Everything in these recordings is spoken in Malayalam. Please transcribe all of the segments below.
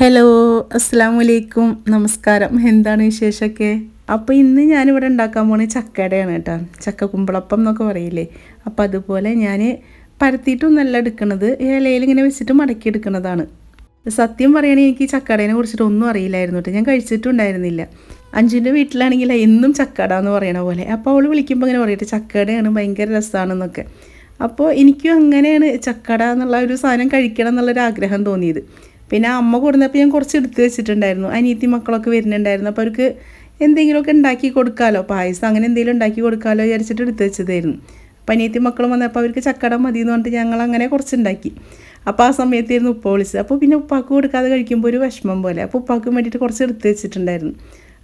ഹലോ അസ്സാം വലൈക്കും നമസ്കാരം. എന്താണ് വിശേഷമൊക്കെ? അപ്പോൾ ഇന്ന് ഞാനിവിടെ ഉണ്ടാക്കാൻ പോണ ചക്കയുടെയാണ് കേട്ടോ. ചക്ക കുമ്പളപ്പം എന്നൊക്കെ പറയില്ലേ? അപ്പോൾ അതുപോലെ ഞാൻ പരത്തിയിട്ടൊന്നല്ല എടുക്കണത്. ഇലയിൽ ഇങ്ങനെ വെച്ചിട്ട് മടക്കി എടുക്കുന്നതാണ് സത്യം പറയുകയാണെങ്കിൽ എനിക്ക് ചക്കടേനെ കുറിച്ചിട്ട് ഒന്നും അറിയില്ലായിരുന്നു കേട്ടോ. ഞാൻ കഴിച്ചിട്ടുണ്ടായിരുന്നില്ല. അഞ്ചിന്റെ വീട്ടിലാണെങ്കിൽ എന്നും ചക്കട എന്ന് പറയണ പോലെ. അപ്പോൾ അവൾ വിളിക്കുമ്പോൾ ഇങ്ങനെ പറയട്ടെ ചക്കടയാണ് ഭയങ്കര രസമാണെന്നൊക്കെ അപ്പോൾ എനിക്കും അങ്ങനെയാണ് ചക്കട എന്നുള്ള ഒരു സാധനം കഴിക്കണം എന്നുള്ളൊരു ആഗ്രഹം തോന്നിയത്. പിന്നെ അമ്മ കൊടുന്നപ്പോൾ ഞാൻ കുറച്ച് എടുത്ത് വെച്ചിട്ടുണ്ടായിരുന്നു. അനിയത്തി മക്കളൊക്കെ വരുന്നുണ്ടായിരുന്നു. അപ്പോൾ അവർക്ക് എന്തെങ്കിലുമൊക്കെ ഉണ്ടാക്കി കൊടുക്കാമല്ലോ പായസം അങ്ങനെ എന്തെങ്കിലും ഉണ്ടാക്കി കൊടുക്കാമല്ലോ വിചാരിച്ചിട്ട് എടുത്ത് വെച്ചതായിരുന്നു. അപ്പോൾ അനിയത്തി മക്കൾ വന്നപ്പോൾ അവർക്ക് ചക്കട മതി എന്ന് പറഞ്ഞിട്ട് ഞങ്ങൾ അങ്ങനെ കുറച്ചുണ്ടാക്കി. അപ്പോൾ ആ സമയത്തായിരുന്നു ഉപ്പ വിളിച്ചത്. അപ്പോൾ പിന്നെ ഉപ്പാക്ക് കൊടുക്കാതെ കഴിക്കുമ്പോൾ ഒരു വിഷമം പോലെ. അപ്പോൾ ഉപ്പാക്ക് വേണ്ടിയിട്ട് കുറച്ച് എടുത്ത് വെച്ചിട്ടുണ്ടായിരുന്നു.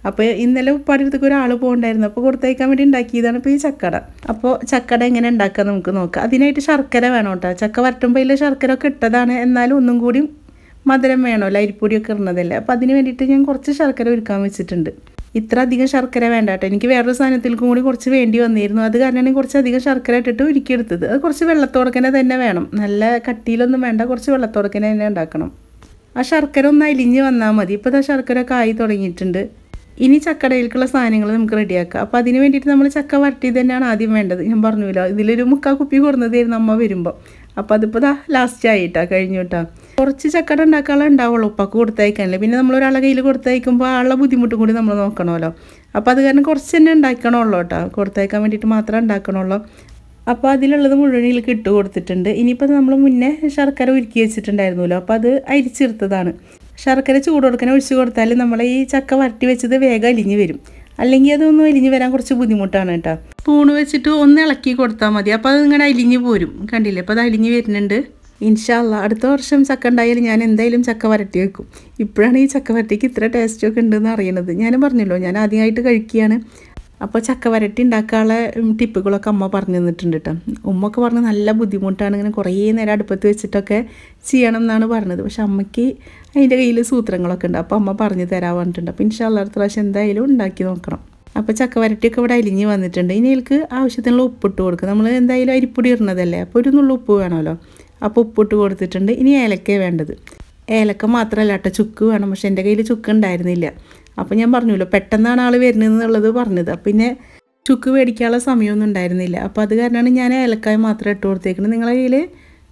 അപ്പോൾ ഇന്നലെ ഉപ്പാടെ അടുത്തേക്ക് ഒരാൾ പോകണ്ടായിരുന്നു. അപ്പോൾ കൊടുത്തയക്കാൻ വേണ്ടി ഉണ്ടാക്കിയതാണ് ഇപ്പോൾ ഈ ചക്കട. അപ്പോൾ ചക്കട എങ്ങനെ ഉണ്ടാക്കാൻ നമുക്ക് നോക്കാം. അതിനായിട്ട് ശർക്കര വേണം കേട്ടോ. ചക്ക വരട്ടുമ്പോൾ ശർക്കര ഒക്കെ ഇട്ടതാണ്. എന്നാലും ഒന്നും കൂടി മധുരം വേണമല്ലോ അരിപ്പൊടിയൊക്കെ ഇടുന്നതല്ലേ? അപ്പോൾ അതിന് വേണ്ടിയിട്ട് ഞാൻ കുറച്ച് ശർക്കര ഒരുക്കാൻ വെച്ചിട്ടുണ്ട്. ഇത്ര അധികം ശർക്കര വേണ്ട കേട്ടോ. എനിക്ക് വേറൊരു സാധനത്തിൽക്കും കൂടി കുറച്ച് വേണ്ടി വന്നിരുന്നു. അത് കാരണമാണ് കുറച്ച് അധികം ശർക്കര ഇട്ടിട്ട് ഉരുക്കിയെടുത്തത്. അത് കുറച്ച് വെള്ളത്തോടക്കനെ തന്നെ വേണം. നല്ല കട്ടിയിലൊന്നും വേണ്ട കുറച്ച് വെള്ളത്തോടക്കനെ തന്നെ ഉണ്ടാക്കണം. ആ ശർക്കര ഒന്ന് അലിഞ്ഞ് വന്നാൽ മതി. ഇപ്പോൾ ആ ശർക്കര കായി തുടങ്ങിയിട്ടുണ്ട്. ഇനി ചക്കടയിലേക്കുള്ള സാധനങ്ങൾ നമുക്ക് റെഡിയാക്കാം. അപ്പോൾ അതിന് വേണ്ടിയിട്ട് നമ്മൾ ചക്ക വരട്ടി തന്നെയാണ് ആദ്യം വേണ്ടത്. ഞാൻ പറഞ്ഞില്ല ഇതിലൊരു മുക്കാ കുപ്പി കൊടുന്നതായിരുന്നു അമ്മ വരുമ്പോൾ അപ്പോൾ അതിപ്പോൾ ദാ ലാസ്റ്റ് ആയിട്ടാ കഴിഞ്ഞു കേട്ടോ. കുറച്ച് ചക്കട ഉണ്ടാക്കാനുള്ള ഉണ്ടാവുള്ളൂ ഉപ്പാക്ക് കൊടുത്തയക്കാനല്ലേ. പിന്നെ നമ്മൾ ഒരാളെ കയ്യിൽ കൊടുത്തയക്കുമ്പോൾ ആളുടെ ബുദ്ധിമുട്ടും കൂടി നമ്മൾ നോക്കണമല്ലോ. അപ്പോൾ അത് കാരണം കുറച്ച് തന്നെ ഉണ്ടാക്കണമല്ലോ കേട്ടോ കൊടുത്തയക്കാൻ വേണ്ടിയിട്ട് മാത്രമേ ഉണ്ടാക്കണമല്ലോ അപ്പോൾ അതിലുള്ളത് മുഴുവനിലേക്ക് ഇട്ട് കൊടുത്തിട്ടുണ്ട്. ഇനിയിപ്പോൾ നമ്മൾ മുന്നേ ശർക്കര ഉരുക്കി വെച്ചിട്ടുണ്ടായിരുന്നല്ലോ. അപ്പോൾ അത് അരിച്ചെടുത്തതാണ്. ശർക്കര ചൂട് കൊടുക്കാൻ ഒഴിച്ചു കൊടുത്താൽ നമ്മൾ ഈ ചക്ക വരട്ടി വെച്ചത് വേഗം അലിഞ്ഞ് വരും. അല്ലെങ്കിൽ അതൊന്നും അലിഞ്ഞ് വരാൻ കുറച്ച് ബുദ്ധിമുട്ടാണ് കേട്ടോ സ്പൂണ് വെച്ചിട്ട് ഒന്ന് ഇളക്കി കൊടുത്താൽ മതി. അപ്പോൾ അത് ഇങ്ങനെ അലിഞ്ഞ് പോരും. കണ്ടില്ലേ? അപ്പോൾ അത് അലിഞ്ഞ് വരുന്നുണ്ട്. ഇൻഷാല്ല അടുത്ത വർഷം ചക്ക ഉണ്ടായാലും ഞാൻ എന്തായാലും ചക്ക വരട്ടി വെക്കും. ഇപ്പോഴാണ് ഈ ചക്ക വരട്ടിക്ക് ഇത്ര ടേസ്റ്റൊക്കെ ഉണ്ടെന്ന് അറിയണത്. ഞാൻ പറഞ്ഞല്ലോ ഞാൻ ആദ്യമായിട്ട് കഴിക്കുകയാണ്. അപ്പോൾ ചക്ക വരട്ടി ഉണ്ടാക്കാനുള്ള ടിപ്പുകളൊക്കെ അമ്മ പറഞ്ഞു തന്നിട്ടുണ്ട് കേട്ടോ. ഉമ്മൊക്കെ പറഞ്ഞ് നല്ല ബുദ്ധിമുട്ടാണ് ഇങ്ങനെ കുറേ നേരം അടുപ്പത്ത് വെച്ചിട്ടൊക്കെ ചെയ്യണം എന്നാണ് പറഞ്ഞത്. പക്ഷെ അമ്മയ്ക്ക് അതിന്റെ കയ്യിൽ സൂത്രങ്ങളൊക്കെ ഉണ്ട്. അപ്പോൾ അമ്മ പറഞ്ഞു തരാൻ പറഞ്ഞിട്ടുണ്ട്. അപ്പോൾ ഇൻഷാല്ല അടുത്ത പ്രാവശ്യം എന്തായാലും ഉണ്ടാക്കി നോക്കണം. അപ്പോൾ ചക്ക വരട്ടിയൊക്കെ ഇവിടെ അലിഞ്ഞ് വന്നിട്ടുണ്ട്. ഇനി എനിക്ക് ആവശ്യത്തിനുള്ള ഉപ്പിട്ട് കൊടുക്കുക നമ്മൾ എന്തായാലും അരിപ്പൊടി ഇടുന്നതല്ലേ? അപ്പോൾ ഒരു നുള്ള ഉപ്പ് വേണമല്ലോ. അപ്പോൾ ഉപ്പിട്ട് കൊടുത്തിട്ടുണ്ട്. ഇനി ഏലക്ക വേണ്ടത്. ഏലക്ക മാത്രമല്ല കേട്ടോ ചുക്ക് വേണം. പക്ഷെ എന്റെ കയ്യിൽ ചുക്ക് ഉണ്ടായിരുന്നില്ല. അപ്പോൾ ഞാൻ പറഞ്ഞല്ലോ പെട്ടെന്നാണ് ആൾ വരുന്നതെന്നുള്ളത് പറഞ്ഞത്. അപ്പം പിന്നെ ചുക്ക് മേടിക്കാനുള്ള സമയമൊന്നും ഉണ്ടായിരുന്നില്ല. അപ്പോൾ അത് കാരണമാണ് ഞാൻ ഏലക്കായ മാത്രം ഇട്ട് കൊടുത്തേക്കുന്നത്. നിങ്ങളെ കയ്യിൽ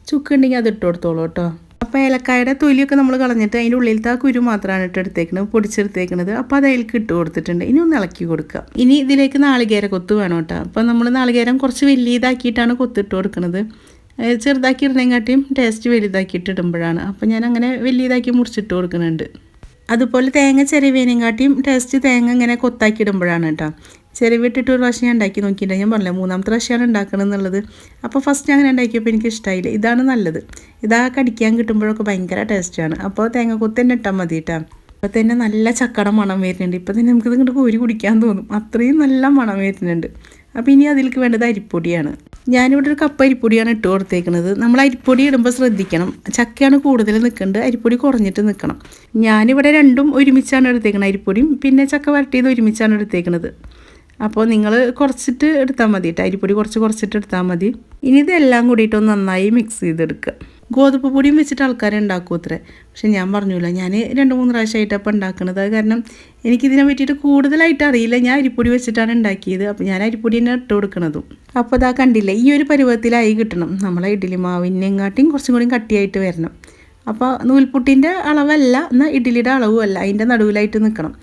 ചുക്ക് ഉണ്ടെങ്കിൽ അത് ഇട്ട് കൊടുത്തോളൂ കേട്ടോ. അപ്പോൾ ഏലക്കായുടെ തൊലിയൊക്കെ നമ്മൾ കളഞ്ഞിട്ട് അതിന്റെ ഉള്ളിലത്തെ ആ കുരു മാത്രമാണ് ഇട്ട് എടുത്തേക്കുന്നത് പൊടിച്ചെടുത്തേക്കുന്നത്. അപ്പോൾ അത് അതിലേക്ക് ഇട്ട് കൊടുത്തിട്ടുണ്ട്. ഇനി ഒന്ന് ഇളക്കി കൊടുക്കുക. ഇനി ഇതിലേക്ക് നാളികേര കൊത്ത് വേണം കേട്ടോ. അപ്പോൾ നമ്മൾ നാളികേരം കുറച്ച് വലിയ ഇതാക്കിയിട്ടാണ് കൊത്തിട്ട് കൊടുക്കുന്നത്. ഏഹ് ചെറുതാക്കി ഇടുന്നതിനെക്കാട്ടിയും ടേസ്റ്റ് വലുതാക്കിയിട്ട് ഇടുമ്പോഴാണ് അപ്പോൾ ഞാൻ അങ്ങനെ വലിയതാക്കി മുറിച്ചിട്ട് കൊടുക്കുന്നുണ്ട്. അതുപോലെ തേങ്ങ ചെരുവേനേയും കാട്ടിയും ടേസ്റ്റ് തേങ്ങ ഇങ്ങനെ കൊത്താക്കി ഇടുമ്പോഴാണ് കേട്ടോ. ചെറിവിട്ടിട്ട് ഒരു പ്രാവശ്യം ഞാൻ ഉണ്ടാക്കി നോക്കിയില്ല. ഞാൻ പറഞ്ഞില്ല മൂന്നാമത്തെ പ്രാവശ്യമാണ് ഉണ്ടാക്കണം എന്നുള്ളത്. അപ്പോൾ ഫസ്റ്റ് അങ്ങനെ ഉണ്ടാക്കിയപ്പോൾ എനിക്ക് ഇഷ്ടമായില്ല ഇതാണ് നല്ലത്. ഇതാ കടിക്കാൻ കിട്ടുമ്പോഴൊക്കെ ഭയങ്കര ടേസ്റ്റാണ് അപ്പോൾ തേങ്ങ കൊത്ത് തന്നെ ഇട്ടാൽ മതി കേട്ടോ. അപ്പോൾ തന്നെ നല്ല ചക്കട മണം വരുന്നുണ്ട്. ഇപ്പോൾ തന്നെ നമുക്കിത് ഇങ്ങോട്ട് കോരി കുടിക്കാൻ തോന്നും. അത്രയും നല്ല മണം വരുന്നുണ്ട്. അപ്പോൾ ഇനി അതിലേക്ക് വേണ്ടത് അരിപ്പൊടിയാണ്. ഞാനിവിടെ ഒരു കപ്പ് അരിപ്പൊടിയാണ് ഇട്ട് കൊടുത്തേക്കുന്നത് നമ്മൾ അരിപ്പൊടി ഇടുമ്പോൾ ശ്രദ്ധിക്കണം. ചക്കയാണ് കൂടുതൽ നിൽക്കേണ്ടത് അരിപ്പൊടി കുറഞ്ഞിട്ട് നിൽക്കണം ഞാനിവിടെ രണ്ടും ഒരുമിച്ചാണ് എടുത്തേക്കുന്നത് അരിപ്പൊടിയും പിന്നെ ചക്ക വരട്ടിയത് ഒരുമിച്ചാണ് എടുത്തേക്കുന്നത് അപ്പോൾ നിങ്ങൾ കുറച്ചിട്ട് എടുത്താൽ മതി കേട്ടോ. അരിപ്പൊടി കുറച്ച് കുറച്ചിട്ട് എടുത്താൽ മതി. ഇനി ഇതെല്ലാം കൂടിയിട്ടൊന്ന് നന്നായി മിക്സ് ചെയ്തെടുക്കുക. ഗോതമ്പ് പൊടിയും വെച്ചിട്ട് ആൾക്കാർ ഉണ്ടാക്കും അത്രേ? പക്ഷെ ഞാൻ പറഞ്ഞില്ല ഞാൻ രണ്ട് മൂന്ന് പ്രാവശ്യമായിട്ട് അപ്പോൾ ഉണ്ടാക്കുന്നത് അത് കാരണം എനിക്കിതിനെ പറ്റിയിട്ട് കൂടുതലായിട്ട് അറിയില്ല. ഞാൻ അരിപ്പൊടി വെച്ചിട്ടാണ് ഉണ്ടാക്കിയത്. അപ്പോൾ ഞാൻ അരിപ്പൊടി തന്നെ ഇട്ട് കൊടുക്കണതും. അപ്പോൾ അതാ കണ്ടില്ലേ ഈ ഒരു പരുവത്തിലായി കിട്ടണം. നമ്മളെ ഇഡ്ഡലി മാവിനെങ്ങാട്ടിയും കുറച്ചും കൂടി കട്ടിയായിട്ട് വരണം. അപ്പോൾ നൂൽപുട്ടിന്റെ അളവല്ല എന്നാൽ ഇഡ്ഡലിയുടെ അളവും അല്ല അതിന്റെ നടുവിലായിട്ട് നിൽക്കണം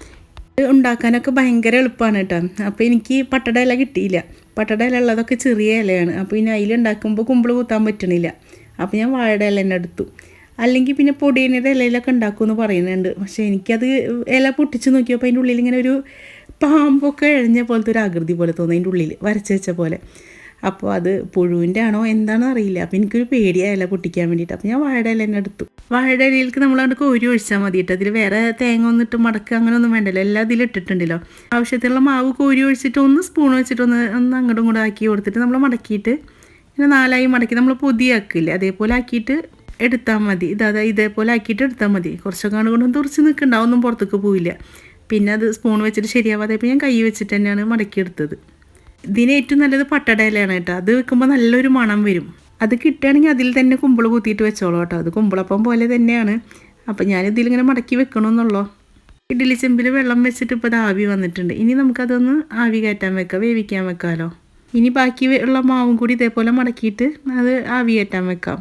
ഉണ്ടാക്കാനൊക്കെ ഭയങ്കര എളുപ്പമാണ് കേട്ടോ. അപ്പോൾ എനിക്ക് പട്ടട ഇല കിട്ടിയില്ല. പട്ടട ഇല ഉള്ളതൊക്കെ ചെറിയ ഇലയാണ്. അപ്പോൾ ഇനി അതിലുണ്ടാക്കുമ്പോൾ കുമ്പിൾ കൂത്താൻ പറ്റണില്ല. അപ്പോൾ ഞാൻ വാഴയുടെ ഇല തന്നെ എടുത്തു. അല്ലെങ്കിൽ പിന്നെ പൊടിയനയുടെ ഇലയിലൊക്കെ ഉണ്ടാക്കുമെന്ന് പറയുന്നുണ്ട്. പക്ഷേ എനിക്കത് ഇല പൊട്ടിച്ച് നോക്കിയപ്പോൾ അതിന്റെ ഉള്ളിൽ ഇങ്ങനെ ഒരു പാമ്പൊക്കെ ഇഴഞ്ഞ പോലത്തെ ഒരു ആകൃതി പോലെ തോന്നുന്നു അതിന്റെ ഉള്ളിൽ വരച്ച് വെച്ച പോലെ. അപ്പോൾ അത് പുഴുവിന്റെ ആണോ എന്താണെന്ന് അറിയില്ല. അപ്പോൾ എനിക്കൊരു പേടിയായ ഇല പൊട്ടിക്കാൻ വേണ്ടിയിട്ട്. അപ്പോൾ ഞാൻ വാഴയുടെ ഇല തന്നെ എടുത്തു. വാഴയുടെ ഇലയിലേക്ക് നമ്മൾ അവിടെ കോരി ഒഴിച്ചാൽ മതി കേട്ടോ. അതിൽ വേറെ തേങ്ങ ഒന്നിട്ട് മടക്കുക അങ്ങനെയൊന്നും വേണ്ടല്ലോ. എല്ലാം അതിൽ ഇട്ടിട്ടുണ്ടല്ലോ. ആവശ്യത്തിനുള്ള മാവ് കോരി ഒഴിച്ചിട്ട് ഒന്ന് സ്പൂൺ വെച്ചിട്ട് ഒന്ന് ഒന്ന് അങ്ങോട്ടും ഇങ്ങോട്ടും ആക്കി കൊടുത്തിട്ട് നമ്മൾ മടക്കിയിട്ട് ഇങ്ങനെ നാലായി മടക്കി നമ്മൾ പൊതിയാക്കില്ലേ? അതേപോലെ ആക്കിയിട്ട് എടുത്താൽ മതി. ഇതാ ഇതേപോലെ ആക്കിയിട്ട് എടുത്താൽ മതി. കുറച്ചൊക്കെ കൊണ്ടൊന്നും തുറച്ച് നിൽക്കണ്ട ഒന്നും പുറത്തേക്ക് പോവില്ല. പിന്നെ അത് സ്പൂൺ വെച്ചിട്ട് ശരിയാവാതെ ഇപ്പോൾ ഞാൻ കൈ വെച്ചിട്ട് തന്നെയാണ് മടക്കിയെടുത്തത് ഇതിന് ഏറ്റവും നല്ലത് പട്ടട ഇലയാണ് കേട്ടോ. അത് വെക്കുമ്പോൾ നല്ലൊരു മണം വരും. അത് കിട്ടുകയാണെങ്കിൽ അതിൽ തന്നെ കുമ്പിൾ കുത്തിയിട്ട് വെച്ചോളൂ കേട്ടോ. അത് കുമ്പിളപ്പം പോലെ തന്നെയാണ്. അപ്പോൾ ഞാനിതിലിങ്ങനെ മടക്കി വെക്കണമെന്നുള്ളൂ ഇഡ്ഡലി ചെമ്പിൽ വെള്ളം വെച്ചിട്ട് ഇപ്പോൾ അത് ആവി വന്നിട്ടുണ്ട്. ഇനി നമുക്കതൊന്ന് ആവി കയറ്റാൻ വെക്കാം. വേവിക്കാൻ വെക്കാമല്ലോ ഇനി ബാക്കി ഉള്ള മാവും കൂടി ഇതേപോലെ മടക്കിയിട്ട് അത് ആവിയേറ്റാൻ വെക്കാം.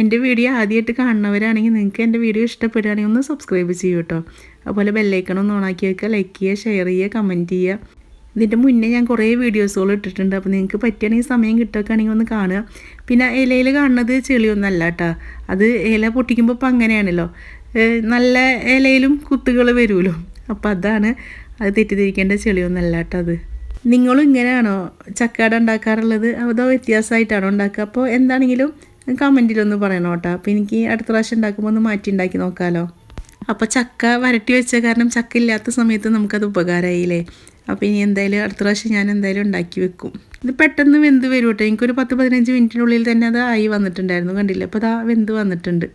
എന്റെ വീഡിയോ ആദ്യമായിട്ട് കാണുന്നവരാണെങ്കിൽ നിങ്ങൾക്ക് എന്റെ വീഡിയോ ഇഷ്ടപ്പെടുകയാണെങ്കിൽ ഒന്ന് സബ്സ്ക്രൈബ് ചെയ്യൂ കേട്ടോ അതുപോലെ ബെല്ലൈക്കൺ ഒന്ന് ഓണാക്കി വെക്കുക ലൈക്ക് ചെയ്യുക ഷെയർ ചെയ്യുക കമന്റ് ചെയ്യുക. ഇതിന്റെ മുന്നേ ഞാൻ കുറേ വീഡിയോസുകൾ ഇട്ടിട്ടുണ്ട്. അപ്പോൾ നിങ്ങൾക്ക് പറ്റുകയാണെങ്കിൽ സമയം കിട്ടുകയാണെങ്കിൽ ഒന്ന് കാണുക. പിന്നെ ഇലയിൽ കാണുന്നത് ചെളിയൊന്നല്ല കേട്ടോ അത് ഇല പൊട്ടിക്കുമ്പോൾ ഇപ്പം അങ്ങനെയാണല്ലോ. നല്ല ഇലയിലും കുത്തുകൾ വരുമല്ലോ. അപ്പോൾ അതാണ് അത് തെറ്റിദ്ധരിക്കേണ്ട ചെളിയൊന്നല്ല കേട്ടോ അത്. നിങ്ങളും ഇങ്ങനെയാണോ ചക്കാട ഉണ്ടാക്കാറുള്ളത്? അതോ വ്യത്യാസമായിട്ടാണോ ഉണ്ടാക്കുക? അപ്പോൾ എന്താണെങ്കിലും കമന്റിലൊന്ന് പറയണം കേട്ടോ. അപ്പോൾ എനിക്ക് അടുത്ത പ്രാവശ്യം ഉണ്ടാക്കുമ്പോൾ ഒന്ന് മാറ്റി ഉണ്ടാക്കി നോക്കാമല്ലോ അപ്പോൾ ചക്ക വരട്ടി വെച്ച കാരണം ചക്ക ഇല്ലാത്ത സമയത്ത് നമുക്കത് ഉപകാരമായില്ലേ? അപ്പോൾ ഇനി എന്തായാലും അടുത്ത പ്രാവശ്യം ഞാൻ എന്തായാലും ഉണ്ടാക്കി വെക്കും. ഇത് പെട്ടെന്ന് വെന്ത് വരും കേട്ടോ. എനിക്കൊരു പത്ത് പതിനഞ്ച് മിനിറ്റിനുള്ളിൽ തന്നെ അത് ആയി വന്നിട്ടുണ്ടായിരുന്നു. കണ്ടില്ല? അപ്പോൾ അതാ വെന്ത് വന്നിട്ടുണ്ട്.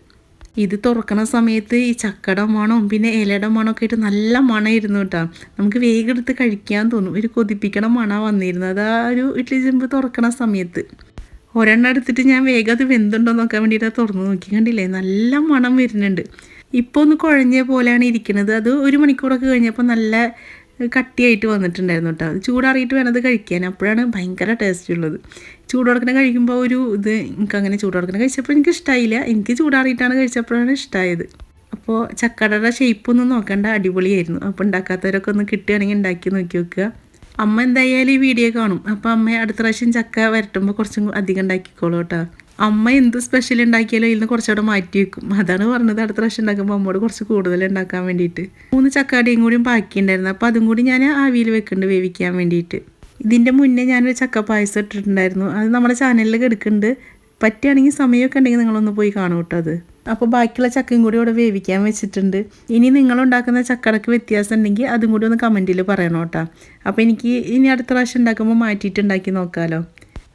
ഇത് തുറക്കണ സമയത്ത് ഈ ചക്കയുടെ മണവും പിന്നെ ഇലയുടെ മണമൊക്കെ ആയിട്ട് നല്ല മണമായിരുന്നു കേട്ടോ. നമുക്ക് വേഗം എടുത്ത് കഴിക്കാൻ തോന്നും. ഒരു കൊതിപ്പിക്കണ മണ വന്നിരുന്നത്. ആ ഒരു ഇഡ്ഡലി ചെമ്പ് തുറക്കണ സമയത്ത്. ഒരെണ്ണം എടുത്തിട്ട് ഞാൻ വേഗം അത് വെന്തുണ്ടോ നോക്കാൻ വേണ്ടിയിട്ട് തുറന്ന് നോക്കി. കണ്ടില്ലേ? നല്ല മണം വരുന്നുണ്ട്. ഇപ്പോൾ ഒന്ന് കുഴഞ്ഞ പോലെയാണ് ഇരിക്കുന്നത് അത് ഒരു മണിക്കൂറൊക്കെ കഴിഞ്ഞപ്പോൾ നല്ല കട്ടിയായിട്ട് വന്നിട്ടുണ്ടായിരുന്നു കേട്ടോ. അത് ചൂടാറിയിട്ട് വേണം അത് കഴിക്കാൻ. അപ്പോഴാണ് ഭയങ്കര ടേസ്റ്റ് ഉള്ളത്. ചൂടോടക്കനെ കഴിക്കുമ്പോൾ ഒരു ഇത് എനിക്ക് അങ്ങനെ ചൂടോടക്കനെ കഴിച്ചപ്പോൾ എനിക്ക് ഇഷ്ടമായില്ല എനിക്ക് ചൂടാറിയിട്ടാണ് കഴിച്ചപ്പോഴാണ് ഇഷ്ടമായത് അപ്പോൾ ചക്കടയുടെ ഷേപ്പൊന്നും നോക്കണ്ട അടിപൊളിയായിരുന്നു. അപ്പോൾ ഉണ്ടാക്കാത്തവരൊക്കെ ഒന്ന് കിട്ടുകയാണെങ്കിൽ ഉണ്ടാക്കി നോക്കി വെക്കുക. അമ്മ എന്തായാലും ഈ വീഡിയോ കാണും. അപ്പോൾ അമ്മ അടുത്ത പ്രാവശ്യം ചക്ക വരട്ടുമ്പോൾ കുറച്ചും അധികം ഉണ്ടാക്കിക്കോളൂ കേട്ടോ. അമ്മ എന്ത് സ്പെഷ്യൽ ഉണ്ടാക്കിയാലും ഇതിൽ നിന്ന് കുറച്ചുകൂടെ മാറ്റി വെക്കും. അതാണ് പറഞ്ഞത്. അടുത്ത പ്രാവശ്യം ഉണ്ടാക്കുമ്പോൾ അമ്മോട് കുറച്ച് കൂടുതൽ ഉണ്ടാക്കാൻ വേണ്ടിയിട്ട്. മൂന്ന് ചക്കാടിയും കൂടിയും ബാക്കിയുണ്ടായിരുന്നു അപ്പോൾ അതും കൂടി ഞാൻ ആവിയിൽ വെക്കുന്നുണ്ട് വേവിക്കാൻ വേണ്ടിയിട്ട്. ഇതിന്റെ മുന്നേ ഞാനൊരു ചക്ക പായസം ഇട്ടിട്ടുണ്ടായിരുന്നു. അത് നമ്മുടെ ചാനലിൽ കിടക്കുന്നുണ്ട് പറ്റുകയാണെങ്കിൽ സമയമൊക്കെ ഉണ്ടെങ്കിൽ നിങ്ങളൊന്ന് പോയി കാണും കേട്ടോ അത്. അപ്പോൾ ബാക്കിയുള്ള ചക്കയും കൂടി ഇവിടെ വേവിക്കാൻ വെച്ചിട്ടുണ്ട്. ഇനി നിങ്ങളുണ്ടാക്കുന്ന ചക്കടക്ക് വ്യത്യാസം ഉണ്ടെങ്കിൽ അതും കൂടി ഒന്ന് കമന്റിൽ പറയണം കേട്ടോ. അപ്പോൾ എനിക്ക് ഇനി അടുത്ത പ്രാവശ്യം ഉണ്ടാക്കുമ്പോൾ മാറ്റിയിട്ട് ഉണ്ടാക്കി നോക്കാമല്ലോ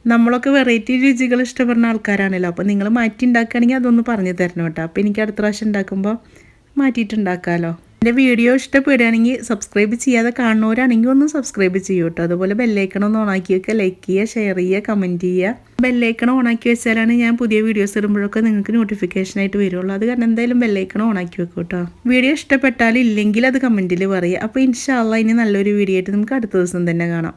നമ്മളൊക്കെ വെറൈറ്റി രുചികൾ ഇഷ്ടപ്പെടുന്ന ആൾക്കാരാണല്ലോ. അപ്പോൾ നിങ്ങൾ മാറ്റി ഉണ്ടാക്കുകയാണെങ്കിൽ അതൊന്ന് പറഞ്ഞു തരണം കേട്ടോ. അപ്പോൾ എനിക്ക് അടുത്ത പ്രാവശ്യം ഉണ്ടാക്കുമ്പോൾ മാറ്റിയിട്ടുണ്ടാക്കാമല്ലോ എന്റെ വീഡിയോ ഇഷ്ടപ്പെടുകയാണെങ്കിൽ സബ്സ്ക്രൈബ് ചെയ്യാതെ കാണുന്നവരാണെങ്കിൽ ഒന്ന് സബ്സ്ക്രൈബ് ചെയ്യൂ കേട്ടോ. അതുപോലെ ബെല്ലൈക്കൺ ഒന്ന് ഓണാക്കി വെക്കുക. ലൈക്ക് ചെയ്യുക ഷെയർ ചെയ്യുക കമന്റ് ചെയ്യുക. ബെല്ലൈക്കൺ ഓണാക്കി വെച്ചാലാണ് ഞാൻ പുതിയ വീഡിയോസ് ഇടുമ്പോഴൊക്കെ നിങ്ങൾക്ക് നോട്ടിഫിക്കേഷൻ ആയിട്ട് വരുള്ളൂ. അത് കാരണം എന്തായാലും ബെല്ലൈക്കൺ ഓണാക്കി വെക്കും കേട്ടോ. വീഡിയോ ഇഷ്ടപ്പെട്ടാൽ ഇല്ലെങ്കിൽ അത് കമന്റിൽ പറയുക. അപ്പോൾ ഇൻഷാല്ല ഇനി നല്ലൊരു വീഡിയോ ആയിട്ട് നമുക്ക് അടുത്ത ദിവസം തന്നെ കാണാം.